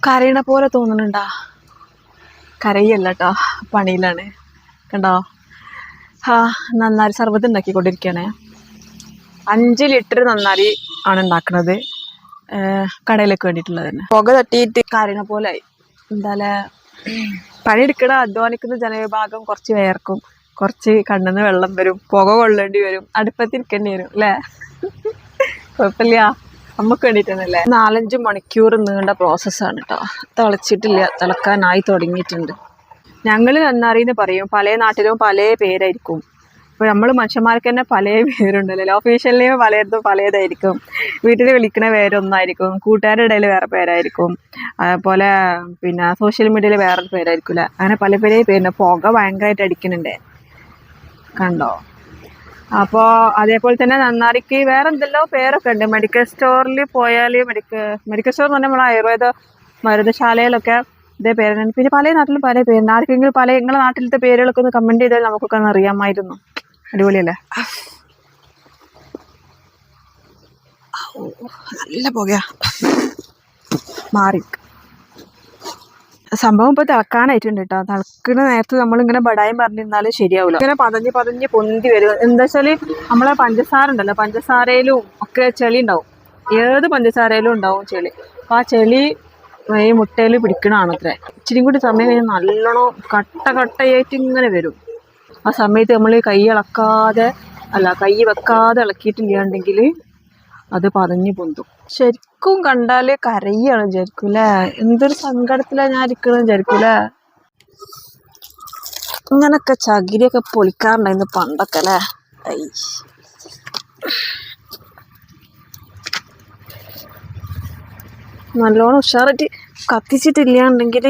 കരയണ പോലെ തോന്നുന്നുണ്ടാ? കരയല്ല കേട്ടോ പണിയിലാണ്. കണ്ടോ? ആ നന്നാരി സർബത്ത് ഉണ്ടാക്കിക്കൊണ്ടിരിക്കുകയാണ് അഞ്ച് ലിറ്റർ നന്നാരി ആണ് ഉണ്ടാക്കുന്നത് കടയിലേക്ക് വേണ്ടിയിട്ടുള്ളത് തന്നെ. പുക തട്ടിയിട്ട് കരയണ പോലെ ആയി. എന്തായാലും പണിയെടുക്കണ അധ്വാനിക്കുന്ന ജനവിഭാഗം കുറച്ച് വേർക്കും. കുറച്ച് കണ്ണെന്ന് വെള്ളം വരും. പുക കൊള്ളേണ്ടി വരും. അടുപ്പത്തിരിക്കേണ്ടി വരും അല്ലേ? കുഴപ്പമില്ല. നമുക്ക് വേണ്ടിയിട്ടാണല്ലേ നാലഞ്ച് മണിക്കൂർ നീണ്ട പ്രോസസ്സാണ് കേട്ടോ തിളച്ചിട്ടില്ല തിളക്കാനായി തുടങ്ങിയിട്ടുണ്ട്. ഞങ്ങൾ എന്നറിയുന്ന പറയും പല നാട്ടിലും പല പേരായിരിക്കും. ഇപ്പോൾ നമ്മൾ മനുഷ്യന്മാർക്ക് തന്നെ പല പേരുണ്ടല്ലോ. ഓഫീഷ്യലി പലയിടത്തും പലതായിരിക്കും. വീട്ടിൽ വിളിക്കുന്ന പേരൊന്നായിരിക്കും. കൂട്ടുകാരുടെ ഇടയിൽ വേറെ പേരായിരിക്കും. അതുപോലെ പിന്നെ സോഷ്യൽ മീഡിയയിൽ വേറൊരു പേരായിരിക്കില്ല അങ്ങനെ പല പല പേരുണ്ട്. പുക ഭയങ്കരമായിട്ട് അടിക്കുന്നുണ്ട്. കണ്ടോ? അപ്പോൾ അതേപോലെ തന്നെ നന്നാരിക്ക് വേറെ എന്തെല്ലോ പേരൊക്കെ ഉണ്ട്. മെഡിക്കൽ സ്റ്റോറിൽ പോയാൽ മെഡിക്കൽ മെഡിക്കൽ സ്റ്റോർ എന്ന് പറഞ്ഞാൽ നമ്മൾ ആയുർവേദ മരുന്നശാലയിലൊക്കെ ഇതേ പേരാണ് പിന്നെ പല നാട്ടിലും പല പേരുണ്ട് ആർക്കെങ്കിലും പല നിങ്ങളുടെ നാട്ടിലത്തെ പേരുകളൊക്കെ ഒന്ന് കമന്റ് ചെയ്താൽ നമുക്കൊക്കെ ഒന്ന് അറിയാമായിരുന്നു. അടിപൊളിയല്ലേ? നല്ല പുകയാ. മാറി. സംഭവം ഇപ്പൊ തിളക്കാനായിട്ടുണ്ട് കേട്ടോ തിളക്കുന്ന നേരത്ത് നമ്മളിങ്ങനെ ബടായും പറഞ്ഞിരുന്നാൽ ശരിയാവില്ല ഇങ്ങനെ പതഞ്ഞ് പതഞ്ഞ് പൊന്തി വരും. എന്താ വെച്ചാൽ നമ്മളെ പഞ്ചസാര ഉണ്ടല്ലോ പഞ്ചസാരയിലും ഒക്കെ ചെളി ഉണ്ടാവും. ഏത് പഞ്ചസാരയിലും ഉണ്ടാവും ചെളി. അപ്പൊ ആ ചെളി ഈ മുട്ടയിൽ പിടിക്കണതാണ് അത്ര ഇച്ചിരി കൂടി സമയം കഴിഞ്ഞാൽ നല്ലോണം കട്ട കട്ടയായിട്ട് ഇങ്ങനെ വരും. ആ സമയത്ത് നമ്മൾ കൈ ഇളക്കാതെ അല്ല കൈ വെക്കാതെ ഇളക്കിയിട്ടില്ലാണ്ടെങ്കിൽ അത് പതഞ്ഞു പൊന്തും. ശരിക്കും കണ്ടാൽ കരയാണ് വിചാരിക്കും അല്ലേ എന്തൊരു സങ്കടത്തിലാണ് ഞാൻ ഇരിക്കണെന്ന് വിചാരിക്കും അല്ലേ ഇങ്ങനൊക്കെ ചകിരിയൊക്കെ പൊളിക്കാറുണ്ടായിരുന്നു പണ്ടൊക്കെ അല്ലേ ഐ. നല്ലോണം ഉഷാറായിട്ട് കത്തിച്ചിട്ടില്ലാണ്ടെങ്കിൽ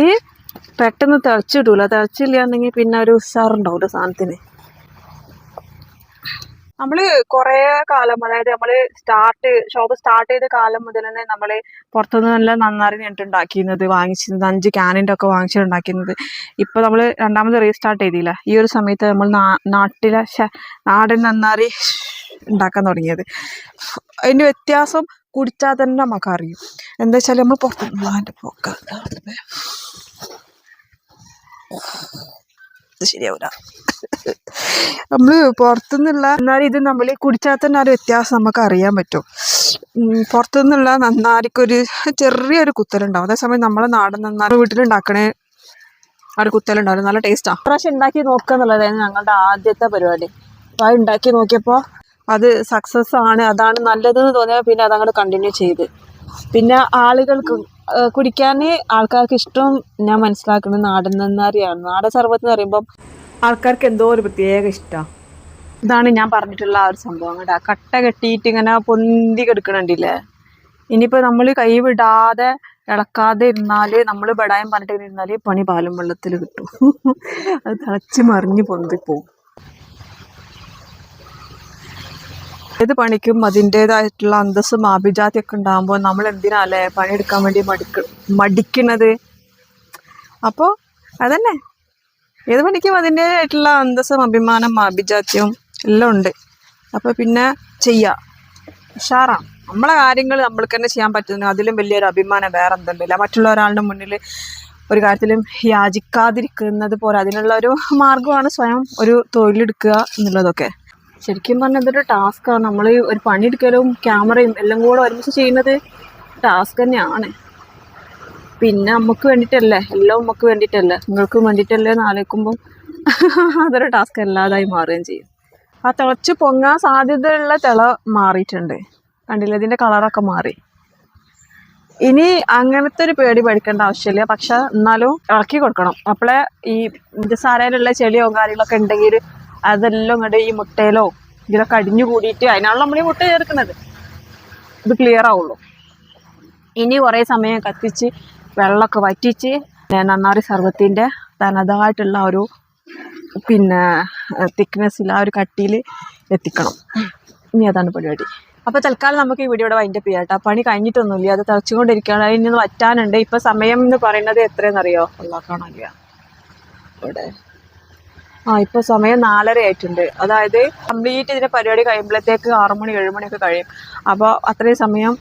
പെട്ടെന്ന് തിളച്ചിടൂല. തിളച്ചില്ലാണ്ടെങ്കിൽ പിന്നെ ഒരു ഉഷാറുണ്ടാവില്ല സാധനത്തിന്. നമ്മൾ കുറേ കാലം അതായത് നമ്മൾ സ്റ്റാർട്ട് ഷോപ്പ് സ്റ്റാർട്ട് ചെയ്ത കാലം മുതൽ തന്നെ നമ്മൾ പുറത്തുനിന്ന് നല്ല നേരിട്ട് ഉണ്ടാക്കിയിരുന്നത് വാങ്ങിച്ചിരുന്നത് അഞ്ച് ക്യാനിന്റെ ഒക്കെ വാങ്ങിച്ചിട്ടുണ്ടാക്കിയിരുന്നത് ഇപ്പൊ നമ്മൾ രണ്ടാമത് റീസ്റ്റാർട്ട് ചെയ്തില്ല. ഈ ഒരു സമയത്ത് നമ്മൾ നാട്ടിലെ നാടൻ നന്നാറി ഉണ്ടാക്കാൻ തുടങ്ങിയത്. അതിന്റെ വ്യത്യാസം കുടിച്ചാൽ തന്നെ നമുക്ക് അറിയും എന്താ വെച്ചാൽ നമ്മൾ പുറത്തുനിന്നുള്ള പോക്ക ഇത് നമ്മൾ പുറത്തുനിന്നുള്ള എന്നാൽ ഇത് നമ്മൾ കുടിച്ചാൽ തന്നെ ഒരു വ്യത്യാസം നമുക്ക് അറിയാൻ പറ്റും. പുറത്തുനിന്നുള്ള നന്നാരിക്കൊരു ചെറിയൊരു കുത്തലുണ്ടാവും. അതേസമയം നമ്മളെ നാടൻ നന്നാരി വീട്ടിലുണ്ടാക്കണേ ഒരു കുത്തലുണ്ടാവും. നല്ല ടേസ്റ്റാ പ്രാവശ്യം ഉണ്ടാക്കി നോക്കുക എന്നുള്ളതായിരുന്നു ഞങ്ങളുടെ ആദ്യത്തെ പരിപാടി. അത് ഉണ്ടാക്കി നോക്കിയപ്പോൾ അത് സക്സസ് ആണ് അതാണ് നല്ലതെന്ന് തോന്നിയാൽ പിന്നെ അതങ്ങോട്ട് കണ്ടിന്യൂ ചെയ്ത്. പിന്നെ ആളുകൾക്ക് കുടിക്കാൻ ആൾക്കാർക്ക് ഇഷ്ടം ഞാൻ മനസ്സിലാക്കുന്നത് നാടൻ നന്നാരിയാണ്. നാടൻ സർബത്ത് എന്ന് പറയുമ്പം ആൾക്കാർക്ക് എന്തോ ഒരു പ്രത്യേക ഇഷ്ടമാണ് ഇതാണ് ഞാൻ പറഞ്ഞിട്ടുള്ള ആ ഒരു സംഭവം കേട്ടോ. കട്ട കെട്ടിയിട്ട് ഇങ്ങനെ പൊന്തി കിടക്കണുണ്ടില്ലേ? ഇനിയിപ്പോൾ നമ്മൾ കൈ വിടാതെ ഇളക്കാതെ ഇരുന്നാൽ നമ്മൾ ബടായം പറഞ്ഞിട്ട് ഇരുന്നാൽ പണി പാലും വെള്ളത്തിൽ കിട്ടും. അത് തിളച്ച് മറിഞ്ഞ് പൊന്തിപ്പോവും. ഏത് പണിക്കും അതിന്റെതായിട്ടുള്ള അന്തസ്സും ആഭിജാത്യൊക്കെ ഉണ്ടാകുമ്പോൾ നമ്മൾ എന്തിനാ എന്തിനാല്ലേ പണിയെടുക്കാൻ വേണ്ടി മടിക്ക മടിക്കണത്? അപ്പോൾ അതന്നെ. ഏത് പണിക്കും അതിന്റെതായിട്ടുള്ള അന്തസ്സും അഭിമാനം ആഭിജാത്യവും എല്ലാം ഉണ്ട്. അപ്പോൾ പിന്നെ ചെയ്യുക ഉഷാറാണ് നമ്മളെ കാര്യങ്ങൾ നമ്മൾക്ക് തന്നെ ചെയ്യാൻ പറ്റുന്ന അതിലും വലിയൊരു അഭിമാനം വേറെ എന്തുണ്ടല്ല മറ്റുള്ള ഒരാളുടെ മുന്നിൽ ഒരു കാര്യത്തിലും യാചിക്കാതിരിക്കുന്നത് പോലെ അതിനുള്ള ഒരു മാർഗമാണ് സ്വയം ഒരു തൊഴിലെടുക്കുക എന്നുള്ളതൊക്കെ. ശരിക്കും പറഞ്ഞാൽ ഇതൊരു ടാസ്ക്കാണ് നമ്മൾ ഒരു പണിയെടുക്കലും ക്യാമറയും എല്ലാം കൂടെ ഒരുമിച്ച് ചെയ്യുന്നത് ടാസ്ക് തന്നെയാണ്. പിന്നെ നമുക്ക് വേണ്ടിയിട്ടല്ലേ എല്ലാം നമുക്ക് വേണ്ടിയിട്ടല്ലേ നിങ്ങൾക്കും വേണ്ടിയിട്ടല്ലേ എന്ന് അതൊരു ടാസ്ക് അല്ലാതായി മാറുകയും ചെയ്യും. ആ തിളച്ച് പൊങ്ങാൻ സാധ്യതയുള്ള തിള മാറിയിട്ടുണ്ട്. കണ്ടില്ലേ? ഇതിന്റെ കളറൊക്കെ മാറി. ഇനി അങ്ങനത്തെ ഒരു പേടി പഠിക്കേണ്ട ആവശ്യമില്ല. പക്ഷെ എന്നാലും ഇളക്കി കൊടുക്കണം. അപ്പോഴേ ഈ പഞ്ചസാരയിലുള്ള ചെളിയോ കാര്യങ്ങളൊക്കെ ഉണ്ടെങ്കിൽ അതെല്ലാം ഇങ്ങോട്ട് ഈ മുട്ടയിലോ ഇതിലൊക്കെ അടിഞ്ഞു കൂടിയിട്ട് അതിനാണല്ലോ നമ്മൾ ഈ മുട്ട ചേർക്കുന്നത്. ഇത് ക്ലിയർ ആവുള്ളൂ. ഇനി കുറേ സമയം കത്തിച്ച് വെള്ളമൊക്കെ വറ്റിച്ച് നന്നാറി സർവത്തിന്റെ തനതായിട്ടുള്ള ഒരു പിന്നെ തിക്നെസ്സിൽ ആ ഒരു കട്ടിയിൽ എത്തിക്കണം. ഇനി അതാണ് പരിപാടി. അപ്പോൾ തൽക്കാലം നമുക്ക് ഈ വീഡിയോയുടെ വൈൻഡപ്പ് ചെയ്യാം കേട്ടോ. പണി കഴിഞ്ഞിട്ടൊന്നുമില്ല. അത് തിളച്ചുകൊണ്ടിരിക്കുകയാണ്. അതിന് വറ്റാനുണ്ട്. ഇപ്പോൾ സമയം എന്ന് പറയുന്നത് എത്രയെന്നറിയോ ഉള്ളാക്കാണില്ല ഇവിടെ ആ ഇപ്പോൾ സമയം നാലര ആയിട്ടുണ്ട്. അതായത് കംപ്ലീറ്റ് ഇതിന്റെ പരിപാടി കഴിയുമ്പോഴത്തേക്ക് ആറുമണി മണി കഴിയും. അപ്പോൾ അത്രയും സമയം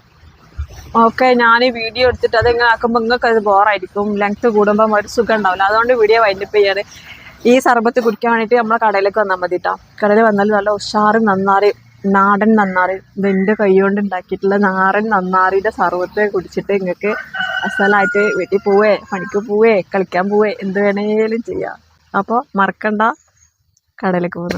ഓക്കെ ഞാൻ ഈ വീഡിയോ എടുത്തിട്ട് അതെങ്ങനെ ആക്കുമ്പോൾ നിങ്ങൾക്ക് അത് ബോറായിരിക്കും ലെങ്ത് കൂടുമ്പോൾ ഒരു സുഖം ഉണ്ടാവില്ല. അതുകൊണ്ട് വീഡിയോ വൈൻഡപ്പ് ചെയ്യാറ്. ഈ സർബത്ത് കുടിക്കാൻ വേണ്ടിയിട്ട് നമ്മളെ കടയിലേക്ക് വന്നാൽ മതി കേട്ടോ കടയിൽ വന്നാൽ നല്ല ഉഷാറ് നന്നാറി നാടൻ നന്നാറി ഇത് എന്റെ കൈ കൊണ്ട് ഉണ്ടാക്കിയിട്ടുള്ള നാടൻ നന്നാറിയുടെ സർബത്ത് കുടിച്ചിട്ട് നിങ്ങൾക്ക് അസലായിട്ട് വീട്ടിൽ പോവേ പണിക്ക് പോവേ കളിക്കാൻ പോവേ എന്ത് വേണേലും ചെയ്യാം. അപ്പോൾ മറക്കണ്ട. കടയിലേക്ക് പോകുന്നത്